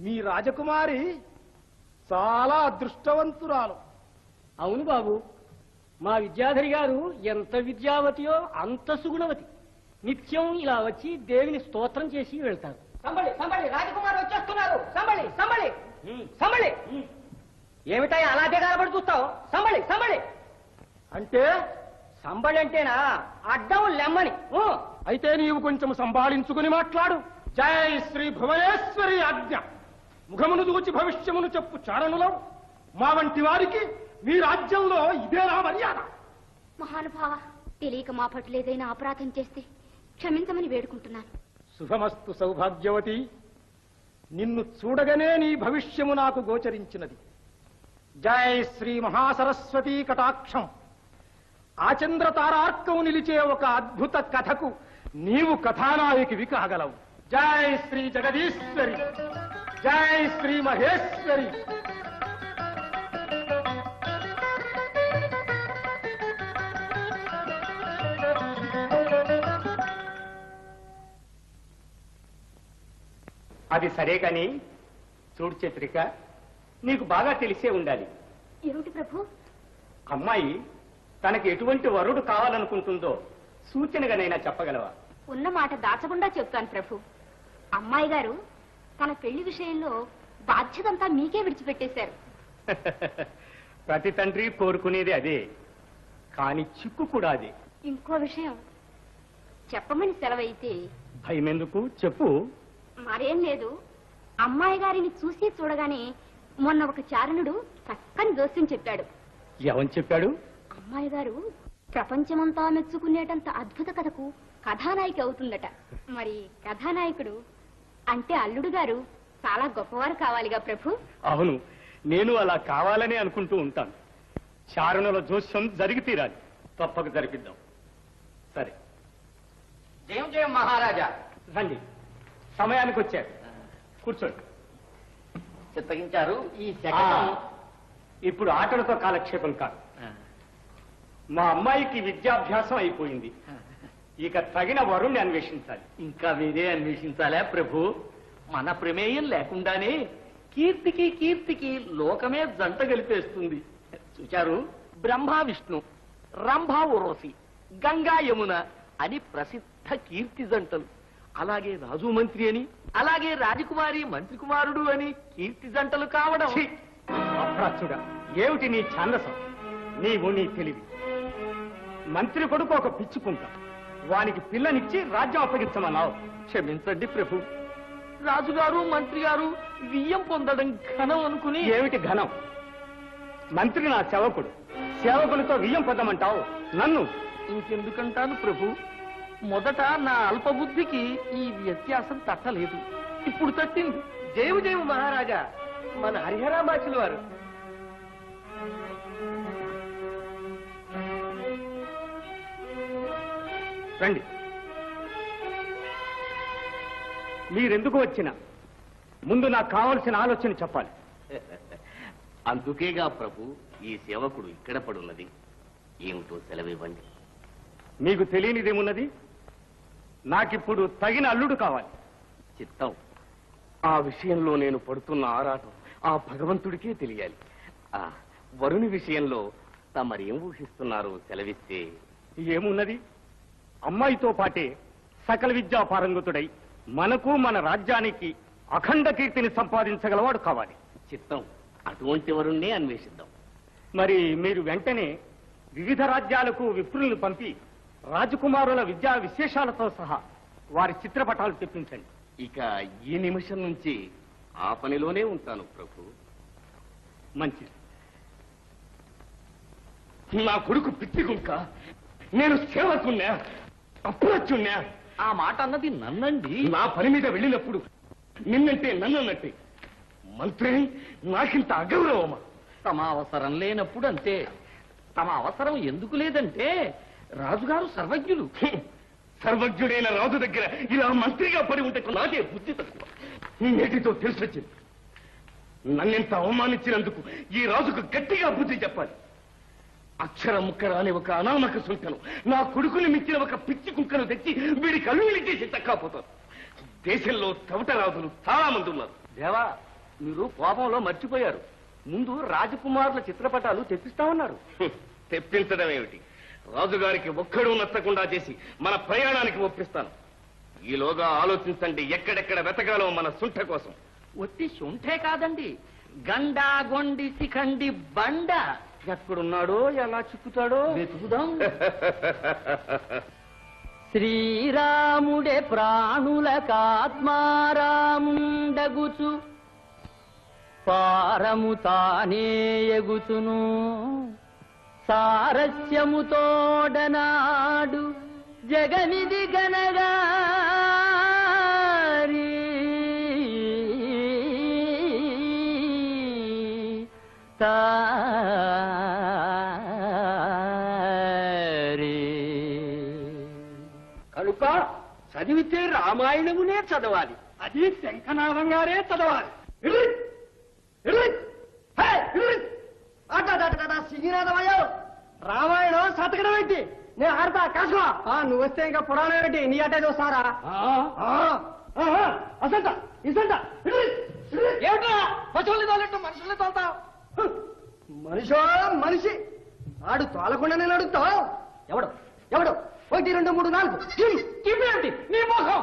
మీ రాజకుమారి చాలా అదృష్టవంతురాలు. అవును బాబు. మా విద్యాధరి గారు ఎంత విద్యావతియో అంత సుగుణవతి. నిత్యం ఇలా వచ్చి దేవిని స్తోత్రం చేసి వెళ్తారు. సంబళి సంబళి రాజకుమార్ వచ్చేస్తున్నారు. సంబళి సంబళి సంబళి. ఏమిటాయి అలా దిగాలబడి చూస్తావు సంబళి సంబళి. అంటే? సంబళి అంటేనా? అడ్డం లెమ్మని. అయితే నీవు కొంచెం సంభాళించుకుని మాట్లాడు. జై శ్రీ భువనేశ్వరి ఆజ్ఞ. ముఖమును దూచి భవిష్యమును చెప్పు చారణులం. మా వంటి వారికి మీ రాజ్యంలో ఇదేనా మర్యాద. మహానుభావ తెలియక మా పట్ల ఏదైనా అపరాధం చేస్తే క్షమించమని వేడుకుంటున్నాను. శుభమస్తు సౌభాగ్యవతి. నిన్ను చూడగానే నీ భవిష్యము నాకు గోచరించినది. జై శ్రీ మహాసరస్వతీ కటాక్షం. ఆచంద్ర తారార్కము నిలిచే ఒక అద్భుత కథకు నీవు కథానాయకివి కాగలవు. జై శ్రీ జగదీశ్వరి. జై శ్రీ మహేశ్వరి అది సరే కాని చూడు చిత్రిక నీకు బాగా తెలిసే ఉండాలి. ఏమిటి ప్రభు? అమ్మాయి తనకి ఎటువంటి వరుడు కావాలనుకుంటుందో సూచనగానైనా చెప్పగలవా? ఉన్న మాట దాచకుండా చెప్తాను ప్రభు. అమ్మాయి గారు తన పెళ్ళి విషయంలో బాధ్యతంతా మీకే విడిచిపెట్టేశారు. ప్రతి తండ్రి కోరుకునేది అదే కాని చిక్కు కూడా అదే. ఇంకో విషయం చెప్పమని సెలవైతే భయమెందుకు? చెప్పు. మరేం లేదు అమ్మాయి గారిని చూసి చూడగానే మొన్న ఒక చారణుడు చక్కని దోస్యం చెప్పాడు. ఎవని చెప్పాడు? అమ్మాయి గారు ప్రపంచమంతా మెచ్చుకునేటంత అద్భుత కథకు కథానాయిక అవుతుందట. మరి కథానాయకుడు అంటే అల్లుడు గారు చాలా గొప్పవారు కావాలిగా ప్రభు. అవును నేను అలా కావాలని అనుకుంటూ ఉంటాను. చారణుల జోస్యం జరిగి తీరాలి. తప్పక జరిపిద్దాం. సరే. జయం జయం మహారాజా. రండి. సమయానికి వచ్చారు. కూర్చోండి. చిత్తగించారు. ఈ శకటం ఇప్పుడు ఆటలతో కాలక్షేపం కాదు. మా అమ్మాయికి విద్యాభ్యాసం అయిపోయింది. ఇక తగిన వరుణ్ణి అన్వేషించాలి. ఇంకా మీరే అన్వేషించాలా ప్రభు? మన ప్రమేయం లేకుండానే కీర్తికి కీర్తికి లోకమే జంట గలిపేస్తుంది. చూచారు? బ్రహ్మ విష్ణు రంభా ఉరోసి గంగా యమున అని ప్రసిద్ధ కీర్తి జంటలు. అలాగే రాజు మంత్రి అని అలాగే రాజకుమారి మంత్రి కుమారుడు అని కీర్తి జంటలు కావడం. అప్రాచుడా ఏమిటి నీ ఛాందసం? నీవు నీ తెలివి. మంత్రి కొడుకు ఒక పిచ్చుకుంట. వానికి పిల్లనిచ్చి రాజ్యం అప్పగించమన్నావు. క్షమించండి ప్రభు. రాజుగారు మంత్రి గారు వియ్యం పొందడం ఘనం అనుకుని ఏమిటి ఘనం? మంత్రి నా సేవకుడు. సేవకునితో వియ్యం పొందమంటావు. నన్ను ఇంకెందుకంటాను ప్రభు? మొదట నా అల్పబుద్ధికి ఈ వ్యత్యాసం తట్టలేదు. ఇప్పుడు తట్టింది. జయము జయము మహారాజా. మన హరిహరామాచుల వారు. రండి. మీరెందుకు వచ్చినా ముందు నాకు కావలసిన ఆలోచన చెప్పాలి. అందుకేగా ప్రభు ఈ సేవకుడు ఇక్కడ పడున్నది. ఏమిటో సెలవివ్వండి. మీకు తెలియనిదేమున్నది? నాకిప్పుడు తగిన అల్లుడు కావాలి. చిత్తం. ఆ విషయంలో నేను పడుతున్న ఆరాటం ఆ భగవంతుడికే తెలియాలి. ఆ వరుని విషయంలో తమరేం ఊహిస్తున్నారో సెలవిస్తే? ఏమున్నది? అమ్మాయితో పాటే సకల విద్యా పారంగతుడై మనకు మన రాజ్యానికి అఖండ కీర్తిని సంపాదించగలవాడు కావాలి. చిత్తం. అటువంటి వరుణ్ణే అన్వేషిద్దాం. మరి మీరు వెంటనే వివిధ రాజ్యాలకు విప్రులను పంపి రాజకుమారుల విద్యా విశేషాలతో సహా వారి చిత్రపటాలు తెప్పించండి. ఇక ఈ నిమిషం నుంచి ఆ పనిలోనే ఉంటాను ప్రభు. మంచిది. నా కొడుకు పిచ్చిగుంక నేను సేవకున్నా అప్రచున్నా ఆ మాట అన్నది నన్నండి. నా పని మీద వెళ్ళినప్పుడు నిన్నంటే నన్నన్నట్టే. మంత్రి నాకింత అగౌరవమా? తమ అవసరం లేనప్పుడు అంతే. తమ అవసరం ఎందుకు లేదంటే రాజుగారు సర్వజ్ఞులు. సర్వజ్ఞుడైన రాజు దగ్గర ఇలా మంత్రిగా పడి ఉంటే నాకే బుద్ధి తక్కువ. నేటితో తెలిసొచ్చింది. నన్నెంత అవమానించినందుకు ఈ రాజుకు గట్టిగా బుద్ధి చెప్పాలి. అక్షర ముక్కర అనే ఒక అనామక సుంకను నా కొడుకుని మించిన ఒక పిచ్చి కుక్కను తెచ్చి వీడి కళ్ళు చేసి తక్కపోతాను. దేశంలో చవటరాజులు చాలా మంది ఉన్నారు. దేవా మీరు కోపంలో మర్చిపోయారు. ముందు రాజకుమారుల చిత్రపటాలు తెప్పిస్తామన్నారు తెప్పించడం ఏమిటి? రాజుగారికి ఒక్కడూ నచ్చకుండా చేసి మన ప్రయాణానికి ఒప్పిస్తాను. ఈలోగా ఆలోచించండి ఎక్కడెక్కడ వెతకాలో మన సుంఠ కోసం. ఒట్టి శుంఠే కాదండి. గండా గొండి శిఖండి బండ. ఎక్కడున్నాడో ఎలా చిక్కుతాడో వెతుకుదాం. శ్రీరాముడే ప్రాణులకాత్మారాముండగుచు పారము తానే ఎగుచును. సారస్యముతోడనాడు జగనిది గనగారి కనుక చదివితే రామాయణమునే చదవాలి. అది శంఖనాథం గారే చదవాలి. రామాయణం శతకడం ఏంటి? నేను ఆడతా కాసుకో నువ్వు వస్తే ఇంకా పురాణం ఏంటి? నీ అట్టే చూస్తారా? అసంత ఇసంత ఏమిటా పశువుల్ని తోలట్టు మనుషుల్ని తోలుతావు? మనిషో మనిషి. ఆడు తోలకుండానే నడుస్తావు ఎవడు? ఎవడు? ఒకటి రెండు మూడు నాలుగు. నీ ముఖం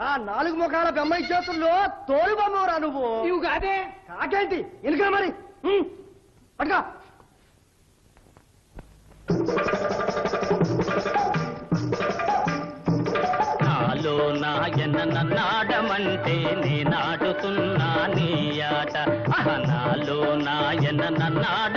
ఆ నాలుగు ముఖాల బొమ్మాయి చేతుల్లో తోలు బొమ్మరా నువ్వు. నువ్వు కాదే. కాకేంటి? ఎలుగా మరి. పట్టుకో. నాలో నాయన నన్నాడమంటే నే నాటుతున్నా నీ ఆట. నాలో నాయన నన్నాడమంటే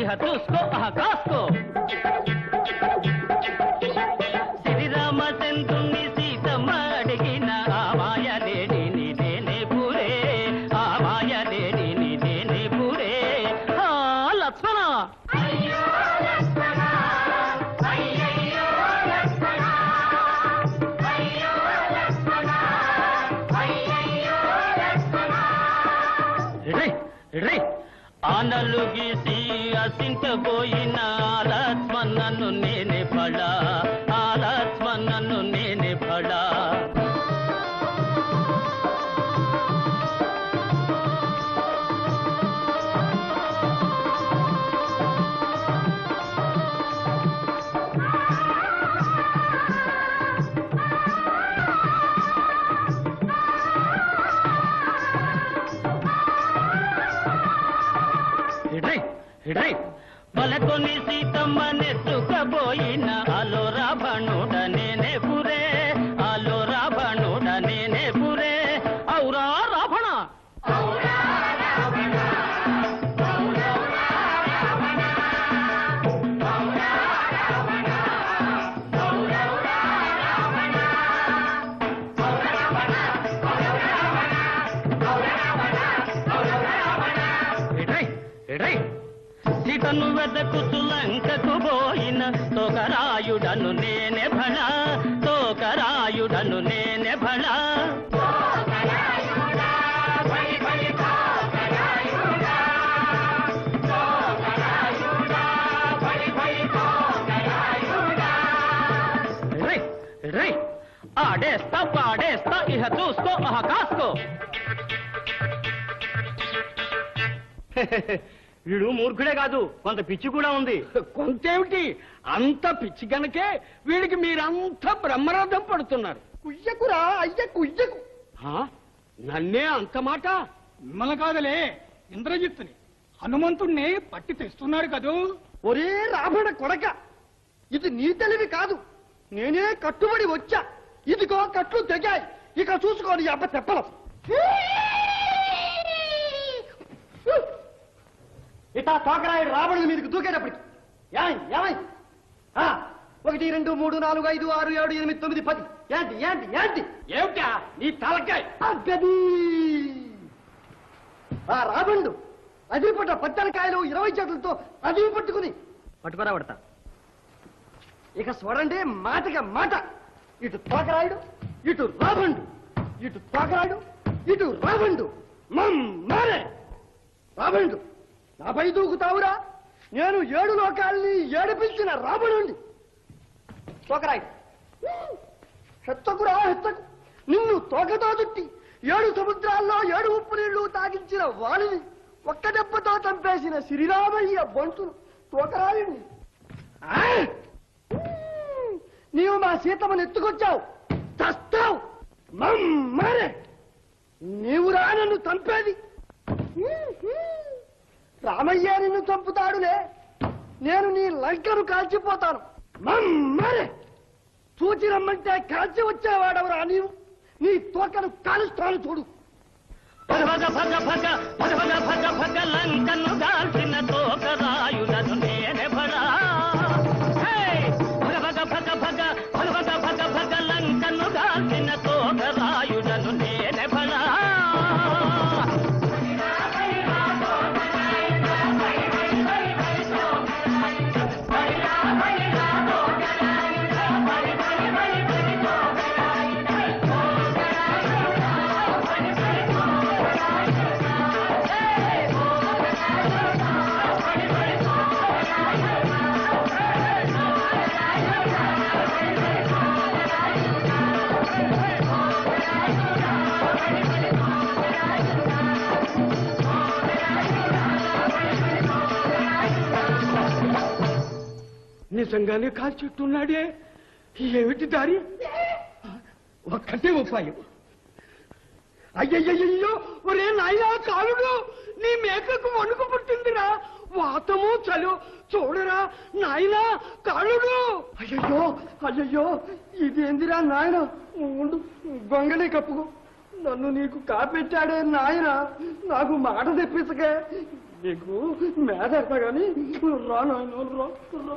ఇహ చూసుకో అహ కాసుకో. శ్రీరామచంద్రుని సీతమ్మ అడిగిన ఆ మాయలేడి నీదేనే పూరే ఆ మాయలేడి నీదేనే పూరే ఆ లక్ష్మణ! ఆనలు గీసి అసించబోయిన తోకరాయుడను నేనే భళ తోకరాయుడను నేనే భళ. రే రే ఆడేస్తా పాడేస్తా ఇహ చూసుకో అహ కాసుకో. వీడు మూర్ఖుడే కాదు. కొంత పిచ్చి కూడా ఉంది. కొంతేమిటి? అంత పిచ్చి గనకే వీడికి మీరంతా బ్రహ్మరథం పడుతున్నారు. కుయ్యకురా అయ్య కుయ్యకు. నన్నే అంత మాట? మిమ్మల్ని కాదలే ఇంద్రజిత్తుని. హనుమంతుణ్ణి పట్టి తెస్తున్నాడు కదూ? ఒరే రాబడ కొడక ఇది నీ తెలివి కాదు. నేనే కట్టుబడి వచ్చా. ఇదిగో కట్లు తెగాయి. ఇక చూసుకోని అబ్బ తెప్పలం. ఇట తోకరాయి రాబడి మీదకి దూకేటప్పటికి. ఏమై ఒకటి రెండు మూడు నాలుగు ఐదు ఆరు ఏడు ఎనిమిది తొమ్మిది పది. ఏంటి? ఏంటి? ఏంటి? ఏమిటా? నీ తలకాయ. అగ్గది ఆ రాబండు అది పట్ట పచ్చనికాయలు ఇరవై చేతులతో అది పట్టుకుని పట్టుకురా పడతా ఇక చూడండి మాటగా మాట. ఇటు తోకరాయుడు ఇటు రాబండు ఇటు తోకరాయుడు ఇటు రాబండు. మమ్మారే రాబండు! నాపై దూకుతావురా నేను ఏడు లోకాల్ని ఏడిపించిన రాబడుండి తోకరాయి. హెత్తకురా హెత్తకు. నిన్ను తోకతో చుట్టి ఏడు సముద్రాల్లో ఏడు ఉప్పు నీళ్ళు తాగించిన వాణిని ఒక్క దెబ్బతో చంపేసిన శ్రీరామయ్య బంటును తోకరాయుడిని ఆ! నీవు మా సీతమ్మను ఎత్తుకొచ్చావు. చస్తావు మమ్మరే! నీవు రా నన్ను చంపేది. రామయ్య నిన్ను చంపుతాడులే. నేను నీ లంకను కాల్చిపోతాను. మమ్మరే చూచి రమ్మంటే కాల్చి వచ్చేవాడవరా నీవు? నీ తోకను కాలుస్తాను చూడు. భగ భగ భగ భగ భగ భగ భగ భగ లంకను దాల్చిన తోకరాయుడను నేనే భరా హే! భగ భగ భగ భగ భగ భగ భగ భగ లంకను దాల్చిన తోకరాయుడను నిజంగానే కాల్చెట్టున్నాడే ఏమిటి దారి? ఒక్కటే ఉపాయం. అయ్యయ్యో ఒరే నాయనా కాలుడు నీ మేకకు వణుకు పుట్టిందిరా. వాతము చలు చూడరా నాయనా కాలుడు. అయ్యయ్యో అయ్యయ్యో ఇదేందిరా నాయన? ఉండు గొంగళి కప్పుకో. నన్ను నీకు కాపెట్టాడే నాయన. నాకు మాట తెప్పించకే నీకు మేధ కానీ రా నాయన రా రా.